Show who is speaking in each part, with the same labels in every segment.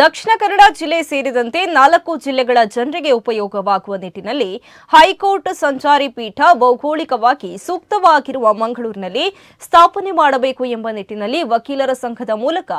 Speaker 1: ದಕ್ಷಿಣ ಕನ್ನಡ ಜಿಲ್ಲೆ ಸೇರಿದಂತೆ ನಾಲ್ಕು ಜಿಲ್ಲೆಗಳ ಜನರಿಗೆ ಉಪಯೋಗವಾಗುವ ನಿಟ್ಟಿನಲ್ಲಿ ಹೈಕೋರ್ಟ್ ಸಂಚಾರಿ ಪೀಠ ಭೌಗೋಳಿಕವಾಗಿ ಸೂಕ್ತವಾಗಿರುವ ಮಂಗಳೂರಿನಲ್ಲಿ ಸ್ಥಾಪನೆ ಮಾಡಬೇಕು ಎಂಬ ನಿಟ್ಟಿನಲ್ಲಿ ವಕೀಲರ ಸಂಘದ ಮೂಲಕ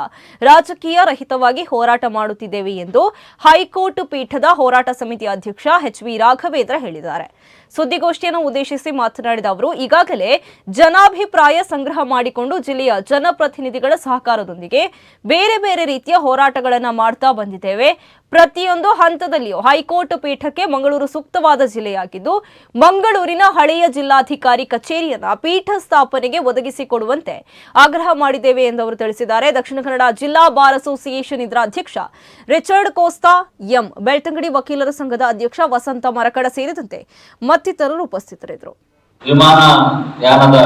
Speaker 1: ರಾಜಕೀಯ ರಹಿತವಾಗಿ ಹೋರಾಟ ಮಾಡುತ್ತಿದ್ದೇವೆ ಎಂದು ಹೈಕೋರ್ಟ್ ಪೀಠದ ಹೋರಾಟ ಸಮಿತಿ ಅಧ್ಯಕ್ಷ ಎಚ್ ವಿ ರಾಘವೇಂದ್ರ ಹೇಳಿದ್ದಾರೆ. ಸುದ್ದಿಗೋಷ್ಠಿಯನ್ನು ಉದ್ದೇಶಿಸಿ ಮಾತನಾಡಿದ ಅವರು, ಈಗಾಗಲೇ ಜನಾಭಿಪ್ರಾಯ ಸಂಗ್ರಹ ಮಾಡಿಕೊಂಡು ಜಿಲ್ಲೆಯ ಜನಪ್ರತಿನಿಧಿಗಳ ಸಹಕಾರದೊಂದಿಗೆ ಬೇರೆ ಬೇರೆ ರೀತಿಯ ಹೋರಾಟಗಳನ್ನು ಮಾಡ್ತಾ ಬಂದಿದ್ದೇವೆ. ಪ್ರತಿಯೊಂದು ಹಂತದಲ್ಲಿಯೂ ಹೈಕೋರ್ಟ್ ಪೀಠಕ್ಕೆ ಮಂಗಳೂರು ಸೂಕ್ತವಾದ ಜಿಲ್ಲೆಯಾಗಿದ್ದು, ಮಂಗಳೂರಿನ ಹಳೆಯ ಜಿಲ್ಲಾಧಿಕಾರಿ ಕಚೇರಿಯನ್ನ ಪೀಠ ಸ್ಥಾಪನೆಗೆ ಒದಗಿಸಿಕೊಡುವಂತೆ ಆಗ್ರಹ ಮಾಡಿದ್ದೇವೆ ಎಂದು ಅವರು ತಿಳಿಸಿದ್ದಾರೆ. ದಕ್ಷಿಣ ಕನ್ನಡ ಜಿಲ್ಲಾ ಬಾರ್ ಅಸೋಸಿಯೇಷನ್ ಇದರ ಅಧ್ಯಕ್ಷ ರಿಚರ್ಡ್ ಕೋಸ್ತಾ, ಎಂ. ಬೆಳ್ತಂಗಡಿ ವಕೀಲರ ಸಂಘದ ಅಧ್ಯಕ್ಷ ವಸಂತ ಮರಕಡ ಸೇರಿದಂತೆ ಮತ್ತಿತರರು ಉಪಸ್ಥಿತರಿದ್ದರು.
Speaker 2: ವಿಮಾನ, ಯಾನದ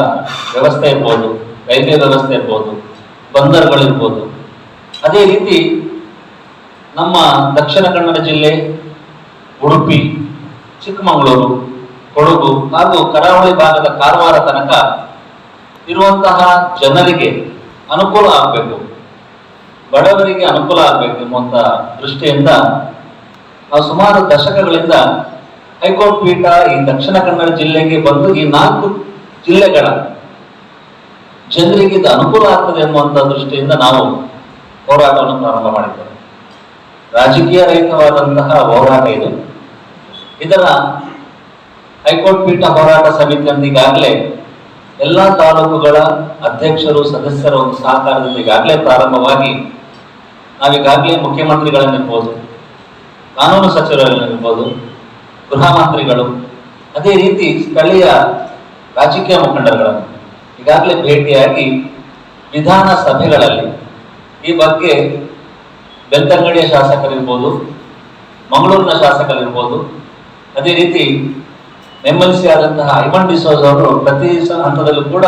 Speaker 2: ವ್ಯವಸ್ಥೆ ಇರ್ಬೋದು, ರೈಲ್ವೆ ವ್ಯವಸ್ಥೆ ಇರ್ಬೋದು, ಬಂದರುಗಳಿರ್ಬೋದು. ಅದೇ ರೀತಿ ನಮ್ಮ ದಕ್ಷಿಣ ಕನ್ನಡ ಜಿಲ್ಲೆ ಉಡುಪಿ, ಚಿಕ್ಕಮಗಳೂರು, ಕೊಡಗು ಹಾಗೂ ಕರಾವಳಿ ಭಾಗದ ಕಾರವಾರ ತನಕ ಇರುವಂತಹ ಜನರಿಗೆ ಅನುಕೂಲ ಆಗಬೇಕು. ಬಡವರಿಗೆ ಅನುಕೂಲ ಆಗಬೇಕು ಎನ್ನುವಂಥ ದೃಷ್ಟಿಯಿಂದ ನಾವು ಸುಮಾರು ದಶಕಗಳಿಂದ ಹೈಕೋರ್ಟ್ ಪೀಠ ಈ ದಕ್ಷಿಣ ಕನ್ನಡ ಜಿಲ್ಲೆಗೆ ಬಂದು ಈ ನಾಲ್ಕು ಜಿಲ್ಲೆಗಳ ಜನರಿಗೆ ಇದು ಅನುಕೂಲ ಆಗ್ತದೆ ಎಂಬುವಂತ ದೃಷ್ಟಿಯಿಂದ ನಾವು ಹೋರಾಟವನ್ನು ಪ್ರಾರಂಭ ಮಾಡಿದ್ದೇವೆ. ರಾಜಕೀಯ ರಹಿತವಾದಂತಹ ಹೋರಾಟ ಇದು. ಇದರ ಹೈಕೋರ್ಟ್ ಪೀಠ ಹೋರಾಟ ಸಮಿತಿಯೊಂದಿಗಾಗಲೇ ಎಲ್ಲಾ ತಾಲೂಕುಗಳ ಅಧ್ಯಕ್ಷರು, ಸದಸ್ಯರ ಒಂದು ಸಹಕಾರದಿಂದ ಈಗಾಗಲೇ ಪ್ರಾರಂಭವಾಗಿ ನಾವೀಗಾಗಲೇ ಮುಖ್ಯಮಂತ್ರಿಗಳನ್ನಿರ್ಬೋದು ಕಾನೂನು ಸಚಿವರನ್ನಿರ್ಬೋದು ಗೃಹ ಮಂತ್ರಿಗಳು, ಅದೇ ರೀತಿ ಸ್ಥಳೀಯ ರಾಜಕೀಯ ಮುಖಂಡರುಗಳನ್ನು ಈಗಾಗಲೇ ಭೇಟಿಯಾಗಿ ವಿಧಾನಸಭೆಗಳಲ್ಲಿ ಈ ಬಗ್ಗೆ ಬೆಳ್ತಂಗಡಿಯ ಶಾಸಕರಿರ್ಬೋದು, ಮಂಗಳೂರಿನ ಶಾಸಕರಿರ್ಬೋದು, ಅದೇ ರೀತಿ ಎಂ ಎಲ್ ಸಿ ಆದಂತಹ ಐವನ್ ಡಿಸೋಜ್ ಅವರು ಪ್ರತಿ ಹಂತದಲ್ಲೂ ಕೂಡ